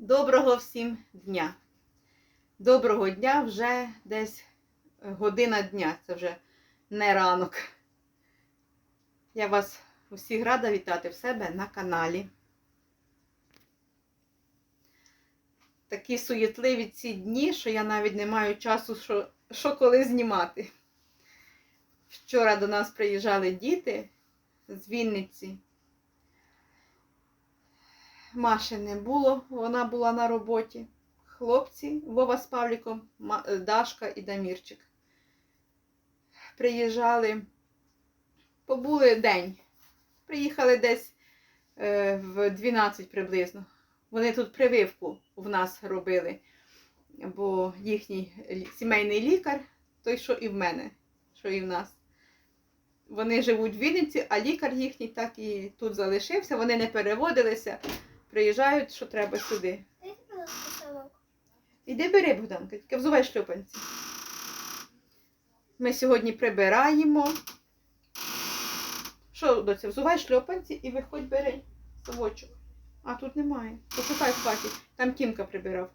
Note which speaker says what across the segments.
Speaker 1: Доброго всім дня. Доброго дня вже десь година дня, це вже не ранок. Я вас усіх рада вітати в себе на каналі. Такі суєтливі ці дні, що я навіть не маю часу, що, що коли знімати. Вчора до нас приїжджали діти з Вінниці. Маші не було, вона була на роботі. Хлопці, Вова з Павліком, е, Дашка і Дамірчик. Приїжджали, побули день. Приїхали десь е, в 12 приблизно. Вони тут прививку в нас робили, бо їхній сімейний лікар, той, що і в мене, що і в нас. Вони живуть в Вінниці, а лікар їхній так і тут залишився, вони не переводилися приїжджають, що треба сюди. Іди бери, Богданка, тільки взувай шльопанці. Ми сьогодні прибираємо. Що, доця, взувай шльопанці і виходь бери совочок. А тут немає. Пошукай в хаті. Там Тімка прибирав.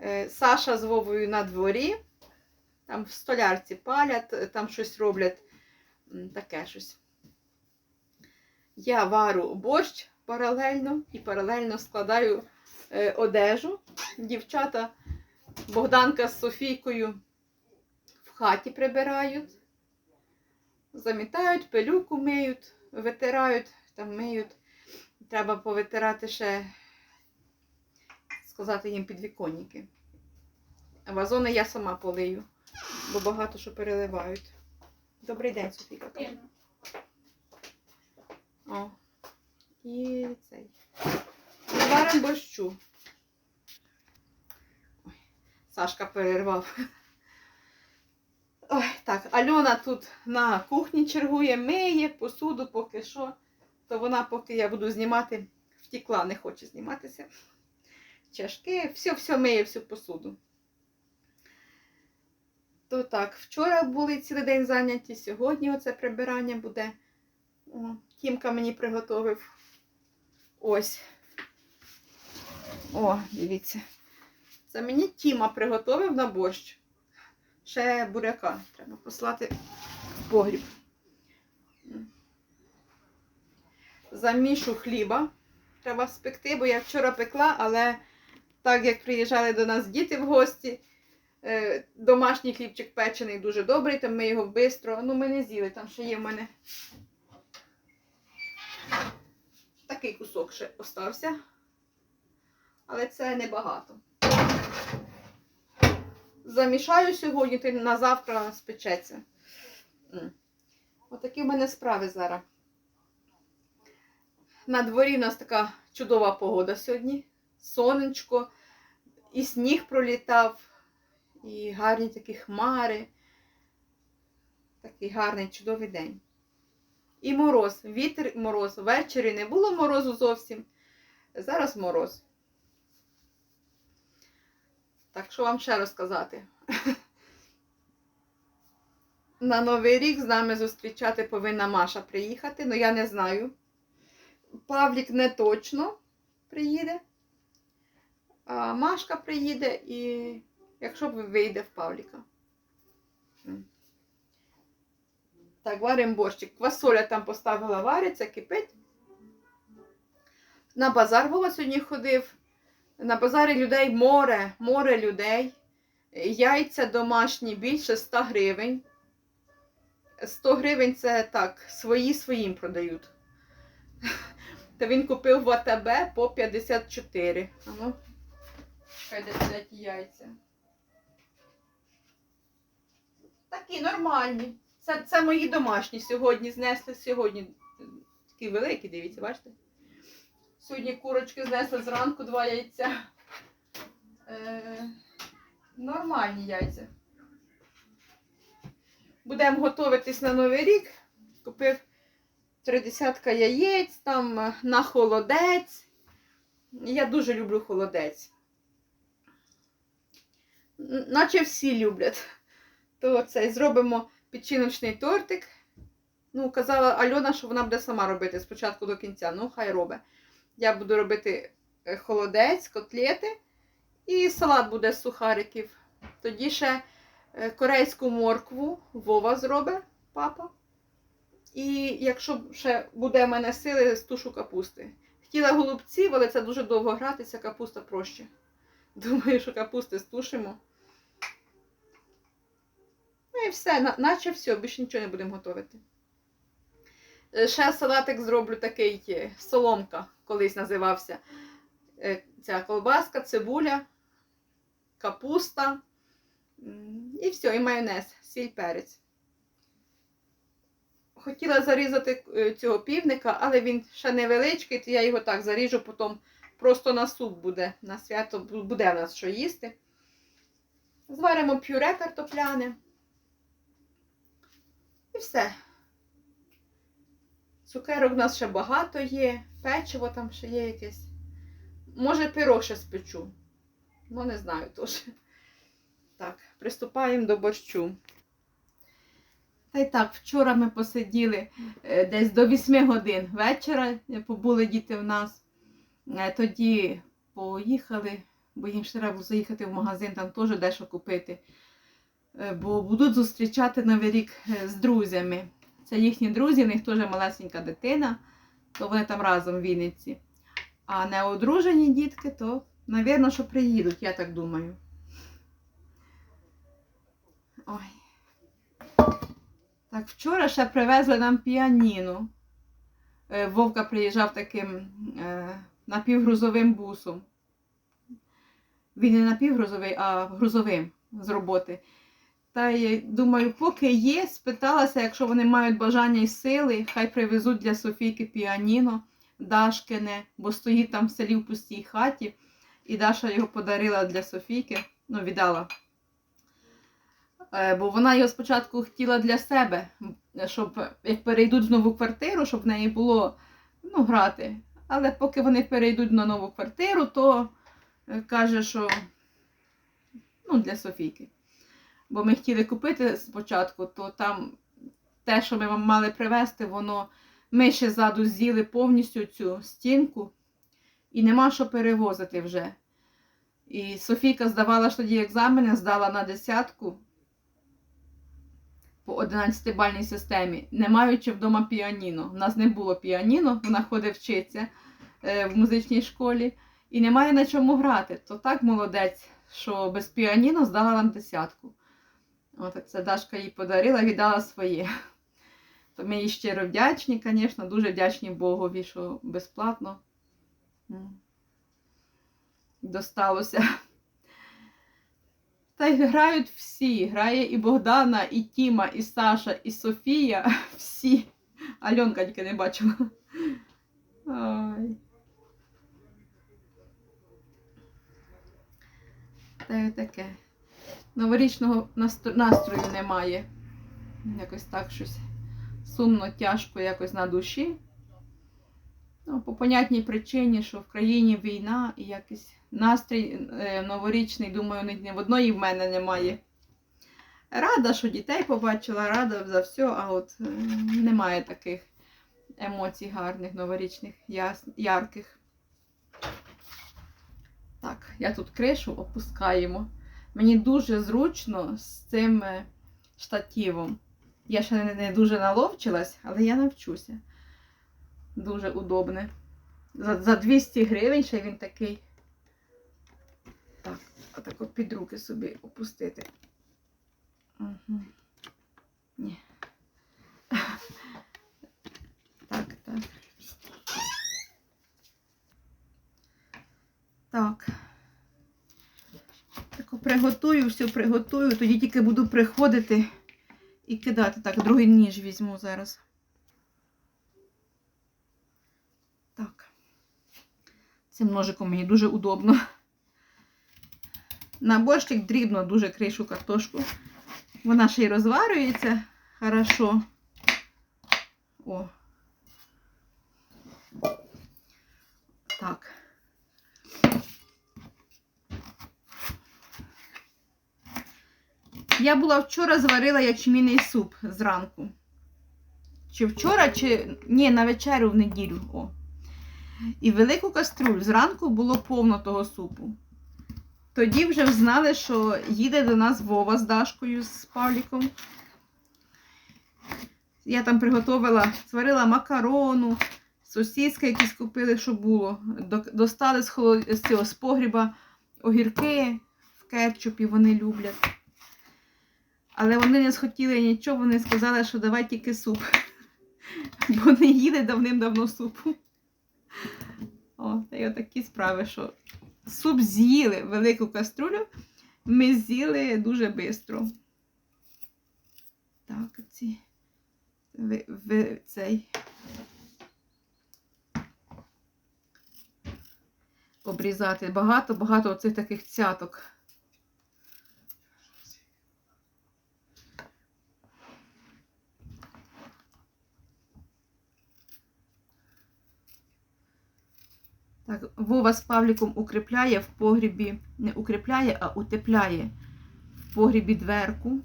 Speaker 1: Е, Саша з Вовою на дворі. Там в столярці палять, там щось роблять. Таке щось. Я вару борщ паралельно і паралельно складаю е, одежу. Дівчата Богданка з Софійкою в хаті прибирають, замітають, пилюку миють, витирають, там миють. Треба повитирати ще, сказати їм підвіконники. Вазони я сама полию, бо багато що переливають. Добрий день, Софійка. О. І цей. Варимо борщу. Сашка перервав. Ой, так, Альона тут на кухні чергує, миє посуду поки що. То вона, поки я буду знімати, втікла, не хоче зніматися. Чашки, все-все миє всю посуду. То так, вчора були цілий день зайняті, сьогодні оце прибирання буде. Тімка мені приготовив. Ось. О, дивіться. Це мені Тіма приготовив на борщ. Ще буряка треба послати в погріб. Замішу хліба. Треба спекти, бо я вчора пекла, але так як приїжджали до нас діти в гості, е, домашній хлібчик печений дуже добрий, то ми його швидко, ну ми не з'їли, там ще є в мене Такий кусок ще остався. Але це небагато. Замішаю сьогодні, то на завтра спечеться. Отакі в мене справи зараз. На дворі в нас така чудова погода сьогодні. Сонечко, і сніг пролітав, і гарні такі хмари. Такий гарний чудовий день. І мороз, вітер і мороз. Ввечері не було морозу зовсім. Зараз мороз. Так що вам ще розказати? На Новий рік з нами зустрічати повинна Маша приїхати, але я не знаю. Павлік не точно приїде. А Машка приїде і якщо вийде в Павліка. Так, варимо борщик. Квасоля там поставила вариться, кипить. На базар Вова сьогодні ходив. На базарі людей море, море людей. Яйця домашні більше 100 гривень. 100 гривень це так, свої своїм продають. Та він купив в АТБ по 54. А ну, чекай, де яйця. Такі нормальні. Це, це мої домашні сьогодні знесли сьогодні. е, Такі великі, дивіться, бачите? Сьогодні курочки знесли зранку два яйця. Е, нормальні яйця. Будемо готуватись на Новий рік. Купив три десятка яєць там е, на холодець. Я дуже люблю холодець. Наче всі люблять. То цей зробимо печіночний тортик. Ну, казала Альона, що вона буде сама робити спочатку до кінця. Ну, хай робить. Я буду робити е, холодець, котлети і салат буде з сухариків. Тоді ще е, корейську моркву Вова зробить, папа. І якщо ще буде в мене сили, стушу капусти. Хотіла голубців, але це дуже довго гратися, капуста проще. Думаю, що капусти стушимо. І все, на- наче все, більше нічого не будемо готувати. Е, Ще салатик зроблю такий е, соломка, колись називався. Е, Ця колбаска, цибуля, капуста. І все, і майонез, сіль перець. Хотіла зарізати цього півника, але він ще невеличкий, то я його так заріжу, потім просто на суп буде. На свято буде в нас що їсти. Зваримо пюре картопляне. І все. Цукерок у нас ще багато є, печиво там ще є якесь. Може, пирог ще спечу. Ну, не знаю теж. Так, приступаємо до борщу. Та й так, вчора ми посиділи е, десь до 8 годин вечора, е, побули діти в нас. Е, Тоді поїхали, бо їм ще треба було заїхати в магазин, там теж дещо купити. Е, Бо будуть зустрічати Новий рік е, з друзями. Це їхні друзі, в них теж малесенька дитина, то вони там разом в Вінниці. А не одружені дітки, то, навірно, що приїдуть, я так думаю. Ой. Так, вчора ще привезли нам піаніно. Е, Вовка приїжджав таким е, напівгрузовим бусом. Він не напівгрузовий, а грузовим з роботи. Та й думаю, поки є, спиталася, якщо вони мають бажання і сили, хай привезуть для Софійки піаніно Дашкине, бо стоїть там в селі в пустій хаті. І Даша його подарила для Софійки, ну, віддала. Е, Бо вона його спочатку хотіла для себе, щоб як перейдуть в нову квартиру, щоб в неї було ну, грати. Але поки вони перейдуть на нову квартиру, то е, каже, що ну, для Софійки. Бо ми хотіли купити спочатку, то там те, що ми вам мали привезти, воно ми ще ззаду з'їли повністю цю стінку і нема що перевозити вже. І Софійка здавала ж тоді екзамени, здала на десятку по 11-бальній системі, не маючи вдома піаніно. У нас не було піаніно, вона ходить вчиться е, в музичній школі і немає на чому грати. То так молодець, що без піаніно здала нам десятку. От це Дашка їй подарила, віддала своє. То ми їй щиро вдячні, звісно, дуже вдячні Богові, що безплатно досталося. Та й грають всі. Грає і Богдана, і Тіма, і Саша, і Софія. Всі. Альонка тільки не бачила. Ой. Та й таке. Новорічного настрою немає. Якось так щось сумно, тяжко якось на душі. Ну, по понятній причині, що в країні війна і якийсь настрій е, новорічний, думаю, ні, в одної в мене немає. Рада, що дітей побачила, рада за все, а от е, немає таких емоцій гарних, новорічних, яс, ярких. Так, я тут кришу опускаємо. Мені дуже зручно з цим е, штативом. Я ще не, дуже наловчилась, але я навчуся. Дуже удобне. За, за 200 гривень ще він такий. Так, отако під руки собі опустити. Угу. Ні. Так, так. Так. Приготую, все приготую, тоді тільки буду приходити і кидати. Так, другий ніж візьму зараз. Так. Цим ножиком мені дуже удобно. На борщик дрібно дуже кришу картошку. Вона ще й розварюється хорошо. О. Так. Я була вчора зварила ячмінний суп зранку. Чи вчора, чи. Ні, на вечерю в неділю. О. І велику каструлю. Зранку було повно того супу. Тоді вже знали, що їде до нас Вова з Дашкою, з Павліком. Я там приготувала, сварила макарону, сосиски якісь купили, що було. До- Достали з, холод... з цього з погріба огірки в кетчупі, вони люблять. Але вони не схотіли нічого, вони сказали, що давай тільки суп. Бо не їли давним-давно супу. О, та й отакі справи, що суп з'їли велику каструлю, ми з'їли дуже швидко. Так, ці. Ви, ви, цей. Обрізати багато-багато оцих таких цяток. Так, Вова з Павліком укріпляє в погрібі, не укріпляє, а утепляє в погрібі дверку,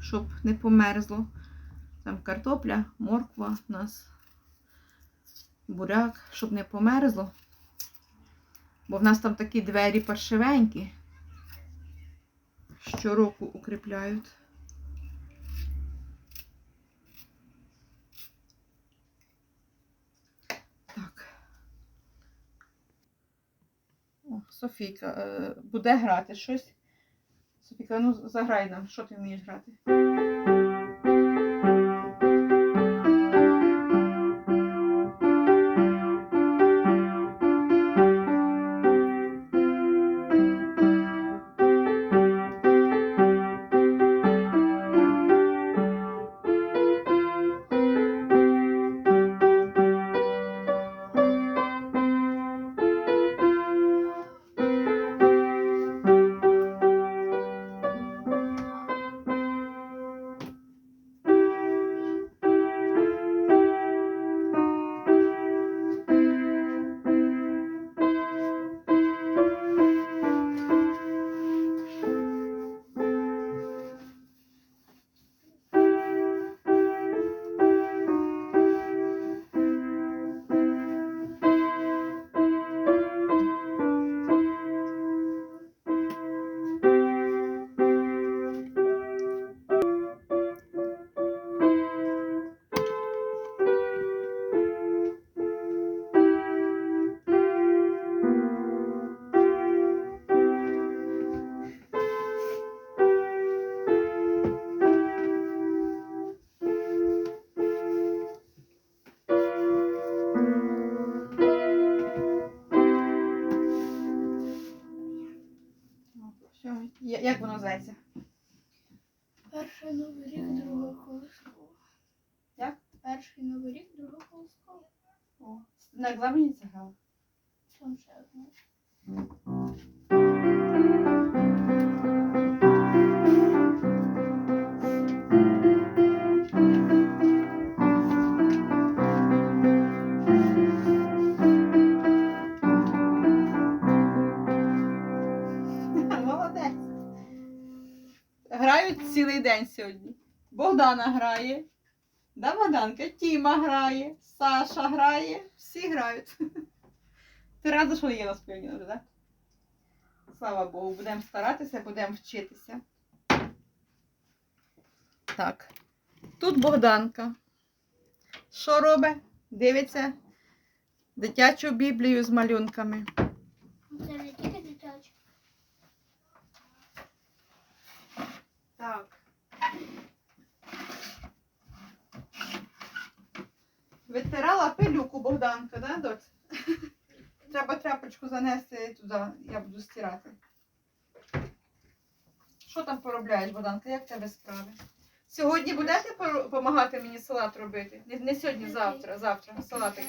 Speaker 1: щоб не померзло. Там картопля, морква у нас, буряк, щоб не померзло. Бо в нас там такі двері паршивенькі. Щороку укріпляють. Так. Софійка е, буде грати щось. Софійка, ну заграй нам, що ти вмієш грати? Як воно зветься?
Speaker 2: Перший новий рік, друга колискова.
Speaker 1: Як?
Speaker 2: Перший новий рік, друга колискова.
Speaker 1: О, на екзамені це грала.
Speaker 2: Там ще одна.
Speaker 1: Цілий день сьогодні. Богдана грає. Да, Богданка, Тіма грає, Саша грає, всі грають. Ти рада, що є спільні, так? Слава Богу, будемо старатися, будемо вчитися. Так. Тут Богданка. Що робить? Дивиться дитячу біблію з малюнками.
Speaker 2: Це не тільки дитячі.
Speaker 1: Так. Витирала пилюку Богданка, да, доць? Треба тряпочку занести туди, я буду стирати. Що там поробляєш, Богданка? Як тебе справи? Сьогодні будете допомагати мені салат робити? Не, не сьогодні, завтра, завтра. Салатик.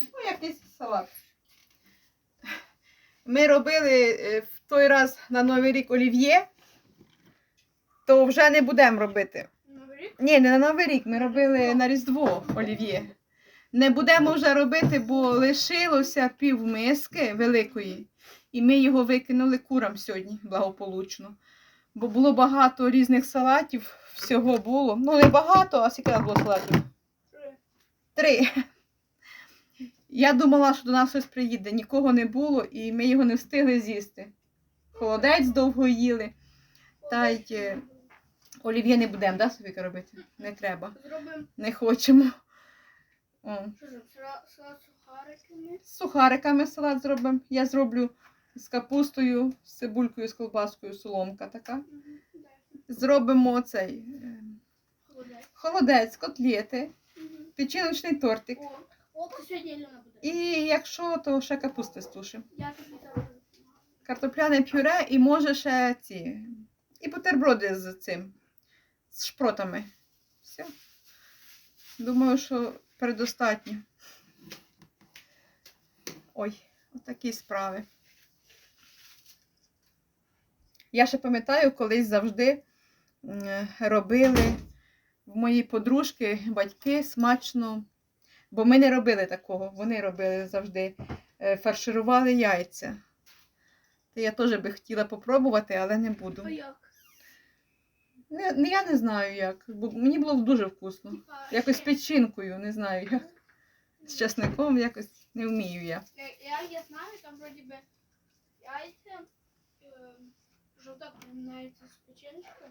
Speaker 1: Ну, якийсь салат. Ми робили е, в той раз на Новий рік олів'є, то вже не будемо робити.
Speaker 2: Новий рік?
Speaker 1: Ні, не на Новий рік, ми робили на Різдво олів'є. Не будемо вже робити, бо лишилося пів миски великої, і ми його викинули курам сьогодні благополучно. Бо було багато різних салатів, всього було. Ну, не багато, а скільки було салатів?
Speaker 2: Три.
Speaker 1: Три. Я думала, що до нас щось приїде. Нікого не було, і ми його не встигли з'їсти. Холодець довго їли. Та й е, олів'є не будемо, да, Софіка, робити? Не треба.
Speaker 2: Зробимо
Speaker 1: Не хочемо. О.
Speaker 2: що ж, салат з сухариками.
Speaker 1: З сухариками салат зробимо. Я зроблю з капустою, з цибулькою, з колбаскою, соломка така. Зробимо цей
Speaker 2: Холодець.
Speaker 1: холодець, котлети, печіночний тортик.
Speaker 2: О.
Speaker 1: І якщо, то ще капусти стушимо. Картопляне пюре і може ще ці. І бутерброди з цим. З шпротами. Все. Думаю, що предостатньо. Ой, отакі справи. Я ще пам'ятаю, колись завжди робили в моїй подружки батьки смачно. Бо ми не робили такого, вони робили завжди, е, фарширували яйця. Та я теж би хотіла попробувати, але не буду.
Speaker 2: А як?
Speaker 1: Не, не- я не знаю як. Бо мені було дуже вкусно. Якось з печінкою, не знаю як. З чесником якось не вмію я.
Speaker 2: Я, я, я знаю, там вроді би яйця, жовток починається з печеночкою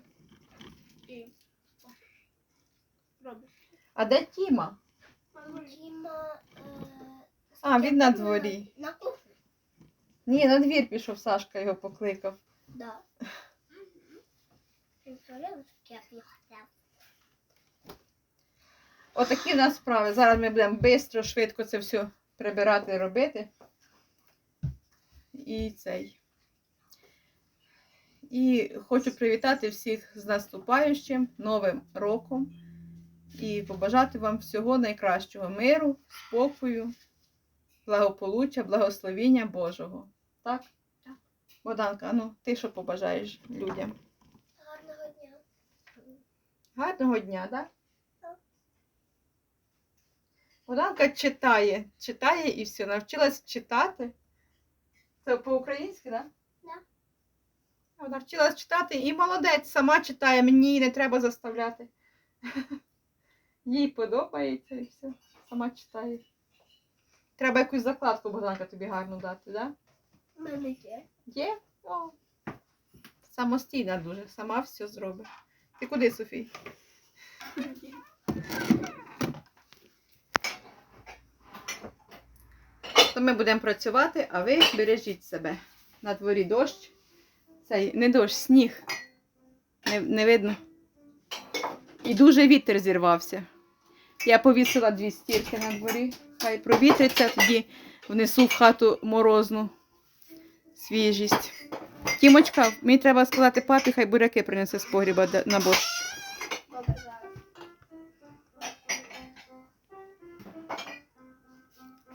Speaker 2: і робиш.
Speaker 1: А де Тіма?
Speaker 3: Тіма, е,
Speaker 1: А, він на дворі.
Speaker 3: На кухні.
Speaker 1: Ні, на двір пішов, Сашка його покликав.
Speaker 3: Да. Ти як я хотів?
Speaker 1: Отакі в нас справи. Зараз ми будемо швидко, швидко це все прибирати, робити. І цей. І хочу привітати всіх з наступаючим Новим роком і побажати вам всього найкращого миру, спокою, благополуччя, благословіння Божого. Так?
Speaker 2: Так.
Speaker 1: Богданка, ну ти що побажаєш людям?
Speaker 3: Гарного дня.
Speaker 1: Так? Богданка читає, читає і все, навчилась читати. Це по-українськи, так?
Speaker 3: Да.
Speaker 1: Вона вчилась читати і молодець, сама читає, мені не треба заставляти. Їй подобається і все, сама читає. Треба якусь закладку, Богданка, тобі гарну дати, так?
Speaker 3: У мене є.
Speaker 1: Є? О. Самостійна дуже, сама все зробить. Ти куди, Софій? То ми будемо працювати, а ви бережіть себе. На дворі дощ. Цей не дощ, сніг. Не, не видно. І дуже вітер зірвався. Я повісила дві стірки на дворі. Хай провітриться, тоді внесу в хату морозну свіжість. Тімочка, мені треба сказати папі, хай буряки принесе з погріба на борщ.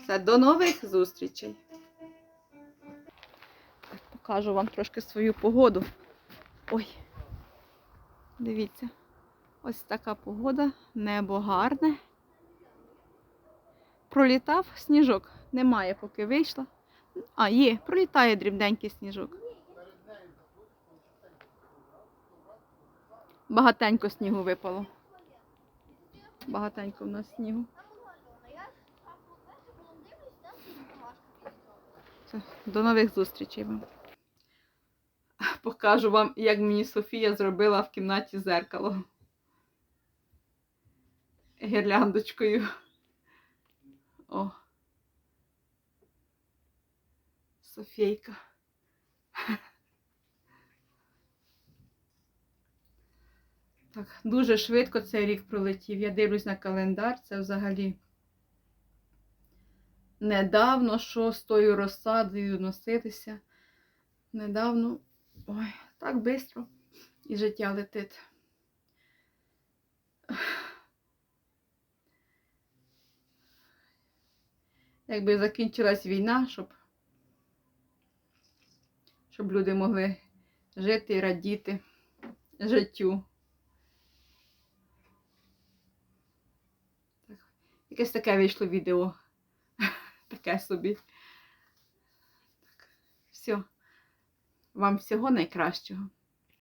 Speaker 1: Все, до нових зустрічей. Покажу вам трошки свою погоду. Ой, дивіться, ось така погода, небо гарне. Пролітав сніжок, немає, поки вийшла. А, є, пролітає дрібненький сніжок. Багатенько снігу випало. Багатенько в нас снігу. До нових зустрічей вам. Покажу вам, як мені Софія зробила в кімнаті зеркало. Гірляндочкою. О. Софійка. Так, дуже швидко цей рік пролетів. Я дивлюсь на календар, це взагалі недавно, що з тою розсадою носитися. Недавно. Ой, так швидко. І життя летить. Якби закінчилась війна, щоб, щоб люди могли жити і радіти життю. Якесь таке вийшло відео. Таке собі. Так. Все. Вам всього найкращого.